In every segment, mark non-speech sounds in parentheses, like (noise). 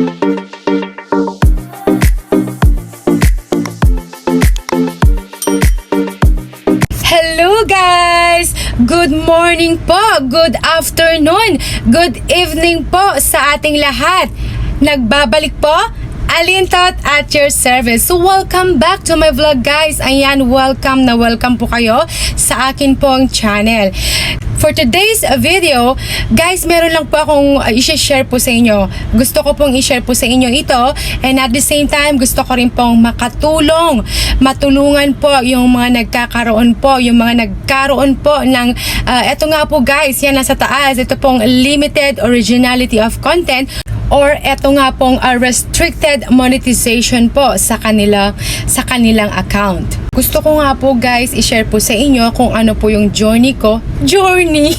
Hello guys! Good morning po, good afternoon, good evening po sa ating lahat. Nagbabalik po, Alintot at your service. So welcome back to my vlog guys. Ayan, welcome na welcome po kayo sa akin pong channel. For today's video, guys, meron lang po akong uh, i-share po sa inyo. Gusto ko pong i-share po sa inyo ito and at the same time, gusto ko rin pong makatulong, matulungan po yung mga nagkakaroon po, yung mga nagkaroon po ng, uh, eto nga po guys, yan nasa taas, ito pong limited originality of content or eto nga pong uh, restricted monetization po sa kanila sa kanilang account. Gusto ko nga po guys i-share po sa inyo kung ano po yung journey ko. Journey!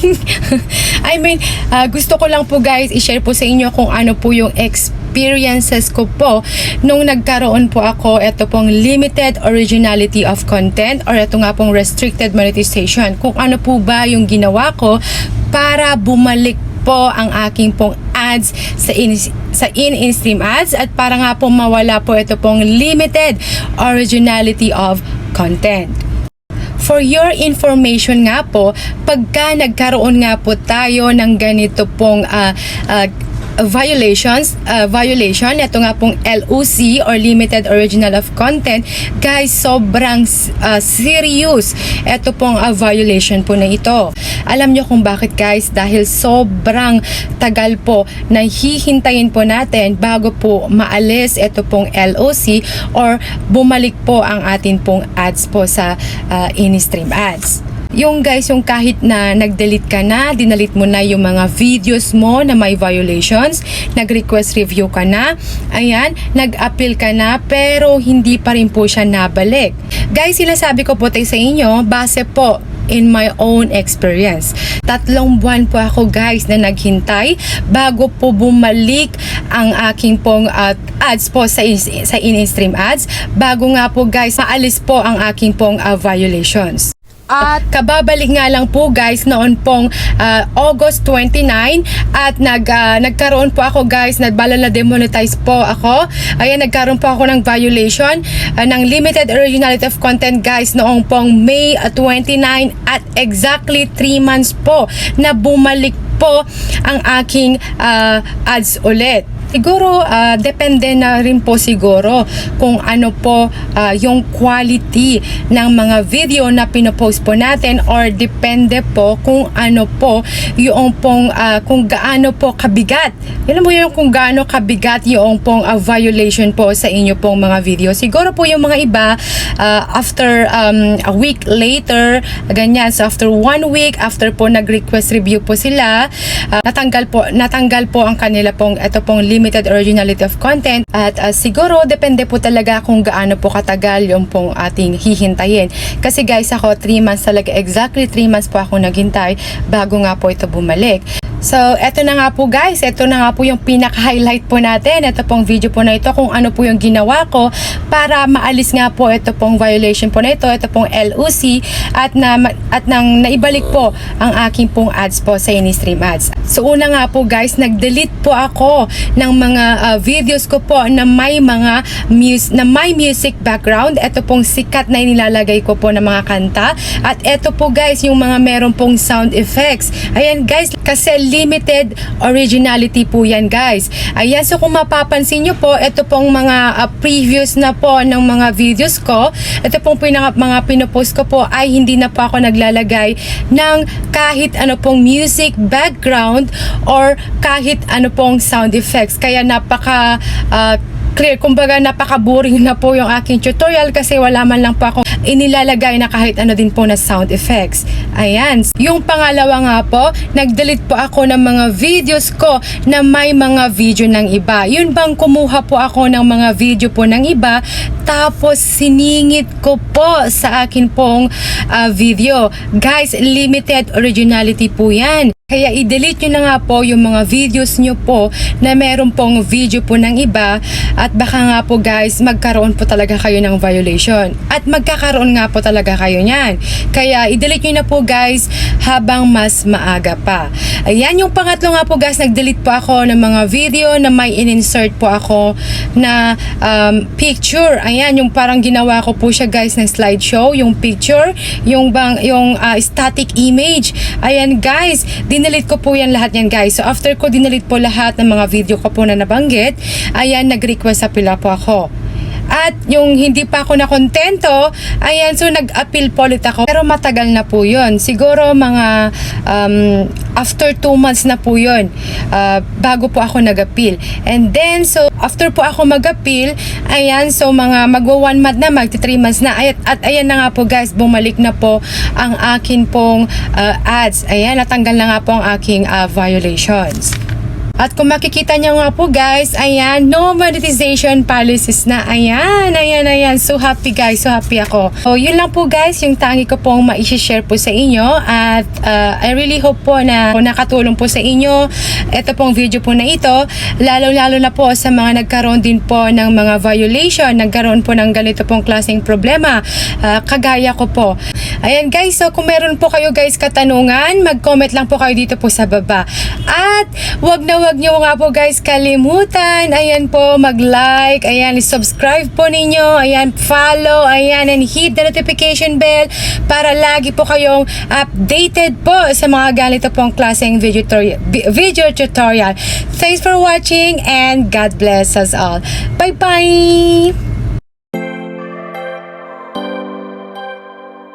(laughs) I mean, uh, gusto ko lang po guys i-share po sa inyo kung ano po yung experiences ko po nung nagkaroon po ako ito pong limited originality of content or ito nga pong restricted monetization. Kung ano po ba yung ginawa ko para bumalik po ang aking pong ads sa in, sa in-stream ads at para nga po mawala po ito pong limited originality of content. For your information nga po, pagka nagkaroon nga po tayo ng ganito pong uh, uh, violations, uh, violation, ito nga pong LOC or Limited Original of Content, guys, sobrang uh, serious. Ito pong uh, violation po na ito. Alam nyo kung bakit guys, dahil sobrang tagal po na hihintayin po natin bago po maalis ito pong LOC or bumalik po ang atin pong ads po sa uh, in-stream ads yung guys, yung kahit na nag-delete ka na, dinalit mo na yung mga videos mo na may violations, nag-request review ka na, ayan, nag-appeal ka na, pero hindi pa rin po siya nabalik. Guys, sinasabi ko po tayo sa inyo, base po in my own experience. Tatlong buwan po ako guys na naghintay bago po bumalik ang aking pong uh, ads po sa, sa in-stream ads. Bago nga po guys, maalis po ang aking pong uh, violations. At kababalik nga lang po guys noon pong uh, August 29 at nag, uh, nagkaroon po ako guys, nagbala na demonetize po ako. Ayan, nagkaroon po ako ng violation uh, ng limited originality of content guys noong pong May uh, 29 at exactly 3 months po na bumalik po ang aking uh, ads ulit. Siguro, uh, depende na rin po siguro kung ano po uh, yung quality ng mga video na pinopost po natin or depende po kung ano po yung pong, uh, kung gaano po kabigat. Alam mo yung kung gaano kabigat yung pong uh, violation po sa inyo pong mga video. Siguro po yung mga iba, uh, after um, a week later, ganyan, so after one week, after po nag-request review po sila, uh, natanggal po, natanggal po ang kanila pong, ito pong limited originality of content at uh, siguro depende po talaga kung gaano po katagal yung pong ating hihintayin. Kasi guys ako 3 months talaga exactly 3 months po ako naghintay bago nga po ito bumalik. So, eto na nga po guys, eto na nga po yung pinaka-highlight po natin. Ito pong video po na ito kung ano po yung ginawa ko para maalis nga po ito pong violation po na ito, ito pong LOC at na at nang naibalik po ang aking pong ads po sa Inistream ads. So, una nga po guys, nag-delete po ako ng mga uh, videos ko po na may mga mus na may music background. Ito pong sikat na inilalagay ko po ng mga kanta at ito po guys yung mga meron pong sound effects. Ayan guys, kasi limited originality po yan guys. Ayan, so kung mapapansin nyo po, ito pong mga uh, previous na po ng mga videos ko, ito pong pinaka, mga pinopost ko po ay hindi na po ako naglalagay ng kahit ano pong music background or kahit ano pong sound effects. Kaya napaka uh, clear. Kumbaga, napaka-boring na po yung aking tutorial kasi wala man lang po ako inilalagay na kahit ano din po na sound effects. Ayan. Yung pangalawa nga po, nag-delete po ako ng mga videos ko na may mga video ng iba. Yun bang kumuha po ako ng mga video po ng iba tapos siningit ko po sa akin pong uh, video. Guys, limited originality po yan. Kaya i-delete nyo na nga po yung mga videos nyo po na meron pong video po ng iba at baka nga po guys magkaroon po talaga kayo ng violation. At magkakaroon nga po talaga kayo niyan. Kaya i-delete nyo na po guys habang mas maaga pa. Ayan yung pangatlo nga po guys, nag-delete po ako ng mga video na may in-insert po ako na um, picture. Ayan yung parang ginawa ko po siya guys ng slideshow, yung picture, yung bang yung ah, static image. Ayan guys, dinelete ko po yan lahat yan guys. So after ko dinelete po lahat ng mga video ko po na nabanggit, ayan nag-request sa pila po ako. At yung hindi pa ako nakontento, ayan, so nag-appeal po ulit ako. Pero matagal na po yun. Siguro mga um, after two months na po yun, uh, bago po ako nag-appeal. And then, so after po ako mag-appeal, ayan, so mga magwa one month na, magti three months na. At, at ayan na nga po guys, bumalik na po ang akin pong uh, ads. Ayan, natanggal na nga po ang aking uh, violations. At kung makikita nyo nga po guys, ayan, no monetization policies na. Ayan, ayan, ayan. So happy guys, so happy ako. So yun lang po guys, yung tangi ko pong ma-share po sa inyo. At uh, I really hope po na nakatulong po sa inyo ito pong video po na ito. Lalo-lalo na po sa mga nagkaroon din po ng mga violation, nagkaroon po ng ganito pong klaseng problema. Uh, kagaya ko po. Ayan guys, so kung meron po kayo guys katanungan, mag-comment lang po kayo dito po sa baba. At wag na wag nyo nga po guys kalimutan. Ayan po, mag-like, ayan, subscribe po ninyo, ayan, follow, ayan, and hit the notification bell para lagi po kayong updated po sa mga ganito pong klaseng video. Video tutorial. Thanks for watching and God bless us all. Bye-bye!